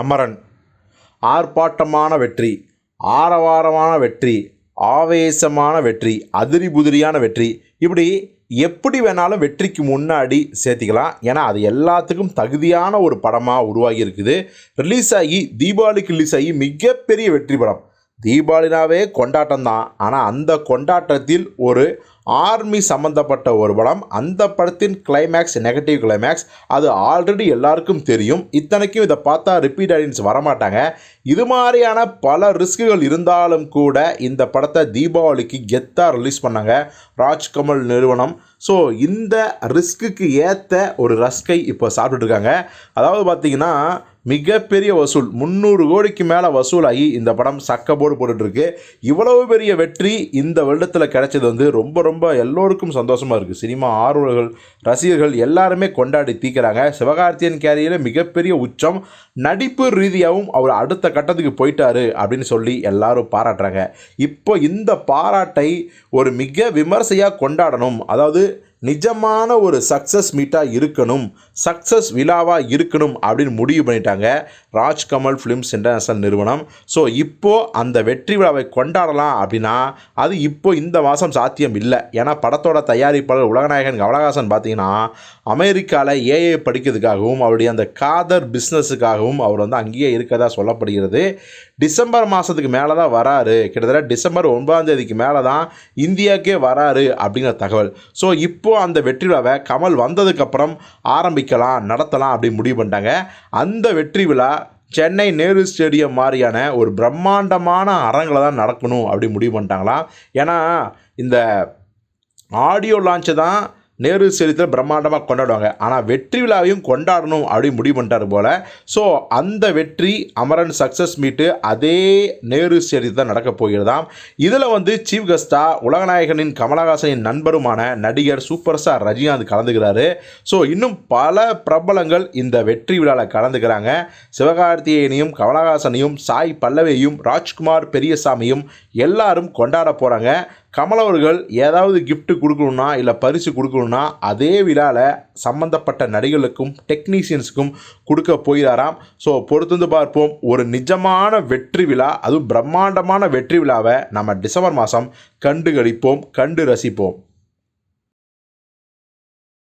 அமரன். ஆர்ப்பாட்டமான வெற்றி ஆரவாரமான வெற்றி ஆவேசமான வெற்றி அதிரி புதிரியான வெற்றி. இப்படி எப்படி வேணாலும் வெற்றிக்கு முன்னாடி சேர்த்திக்கலாம். ஏன்னா அது எல்லாத்துக்கும் தகுதியான ஒரு படமாக உருவாகி இருக்குது. ரிலீஸ் ஆகி தீபாவளிக்கு ரிலீஸ் ஆகி மிகப்பெரிய வெற்றி படம். தீபாவளினாவே கொண்டாட்டம் தான் ஆனால் அந்த கொண்டாட்டத்தில் ஒரு ஆர்மி சம்மந்தப்பட்ட ஒரு படம். அந்த படத்தின் கிளைமேக்ஸ் நெகட்டிவ் கிளைமேக்ஸ் அது ஆல்ரெடி எல்லாருக்கும் தெரியும். இத்தனைக்கும் இதை பார்த்தா ரிப்பீட் ஆடியன்ஸ் வரமாட்டாங்க. இது மாதிரியான பல ரிஸ்க்குகள் இருந்தாலும் கூட இந்த படத்தை தீபாவளிக்கு கெத்தாக ரிலீஸ் பண்ணாங்க. ராஜ்கமல் நிறுவனம். ஸோ இந்த ரிஸ்க்குக்கு ஏற்ற ஒரு ரஸ்கை இப்போ சாப்பிட்டுருக்காங்க அதாவது பார்த்தீங்கன்னா மிகப்பெரிய வசூல். முந்நூறு கோடிக்கு மேலே வசூலாகி இந்த படம் சக்க போர்டு போட்டுட்ருக்கு இவ்வளவு பெரிய வெற்றி இந்த வருடத்தில் கிடைச்சது வந்து ரொம்ப ரொம்ப ரொம்ப எல்லோருக்கும் சந்தோஷமாக இருக்குது சினிமா ஆர்வலர்கள் ரசிகர்கள் எல்லாருமே கொண்டாடி தீக்கிறாங்க. சிவகார்த்தியன் கேரியரில் மிகப்பெரிய உச்சம். நடிப்பு ரீதியாகவும் அவர் அடுத்த கட்டத்துக்கு போயிட்டாரு அப்படின்னு சொல்லி எல்லாரும் பாராட்டுறாங்க. இப்போ இந்த பாராட்டை ஒரு மிக விமர்சையாக கொண்டாடணும். அதாவது நிஜமான ஒரு சக்ஸஸ் மீட்டாக இருக்கணும் சக்ஸஸ் விழாவாக இருக்கணும் அப்படின்னு முடிவு பண்ணிட்டாங்க ராஜ்கமல் ஃபிலிம்ஸ் இன்டர்நேஷனல் நிறுவனம். ஸோ இப்போது அந்த வெற்றி விழாவை கொண்டாடலாம் அப்படின்னா அது இப்போது இந்த மாதம் சாத்தியம் இல்லை. ஏன்னா படத்தோட தயாரிப்பாளர் உலகநாயகன் கமலஹாசன் பார்த்தீங்கன்னா அமெரிக்காவில் ஏஏ படிக்கிறதுக்காகவும் அவருடைய அந்த காதர் பிஸ்னஸுக்காகவும் அவர் வந்து அங்கேயே இருக்கதா சொல்லப்படுகிறது. டிசம்பர் மாதத்துக்கு மேலே தான் வராரு. கிட்டத்தட்ட டிசம்பர் ஒன்பதாம் தேதிக்கு மேலே தான் இந்தியாவுக்கே வராரு அப்படிங்கிற தகவல். ஸோ இப்போது அந்த வெற்றி விழாவை கமல் வந்ததுக்கப்புறம் ஆரம்பிக்கலாம் நடத்தலாம் அப்படின்னு முடிவு பண்ணிட்டாங்க. அந்த வெற்றி விழா சென்னை நேரு ஸ்டேடியம் மாதிரியான ஒரு பிரம்மாண்டமான அரங்கில் தான் நடக்கணும் அப்படி முடிவு பண்ணிட்டாங்களாம். ஏன்னா இந்த ஆடியோ லான்ச்சை தான் நேரு ஸ்டேடியத்தில் பிரம்மாண்டமாக கொண்டாடுவாங்க. ஆனால் வெற்றி விழாவையும் கொண்டாடணும் அப்படின்னு முடிவு பண்ணிட்டாரு போல். ஸோ அந்த வெற்றி அமரன் சக்ஸஸ் மீட்டு அதே நேரு ஸ்டேடியத்தில் தான் நடக்கப் போகிறதாம். இதில் வந்து சீஃப் கெஸ்டா உலகநாயகனின் கமலஹாசனின் நண்பருமான நடிகர் சூப்பர் ஸ்டார் ரஜினிகாந்த் கலந்துக்கிறாரு. ஸோ இன்னும் பல பிரபலங்கள் இந்த வெற்றி விழாவில் கலந்துக்கிறாங்க. சிவகார்த்திகேயனையும் கமலஹாசனையும் சாய் பல்லவியையும் ராஜ்குமார் பெரியசாமியும் எல்லாரும் கொண்டாட போகிறாங்க கமல் அவர்கள் ஏதாவது கிஃப்ட் கொடுக்கணுன்னா இல்லை பரிசு கொடுக்கணுன்னா அதே விழாவில் சம்மந்தப்பட்ட நடிகர்களுக்கும் டெக்னீஷியன்ஸுக்கும் கொடுக்க போகிறாராம். ஸோ பொறுத்திருந்து பார்ப்போம். ஒரு நிஜமான வெற்றி விழா அதுவும் பிரம்மாண்டமான வெற்றி விழாவை நம்ம டிசம்பர் மாதம் கண்டு கழிப்போம் கண்டு ரசிப்போம்.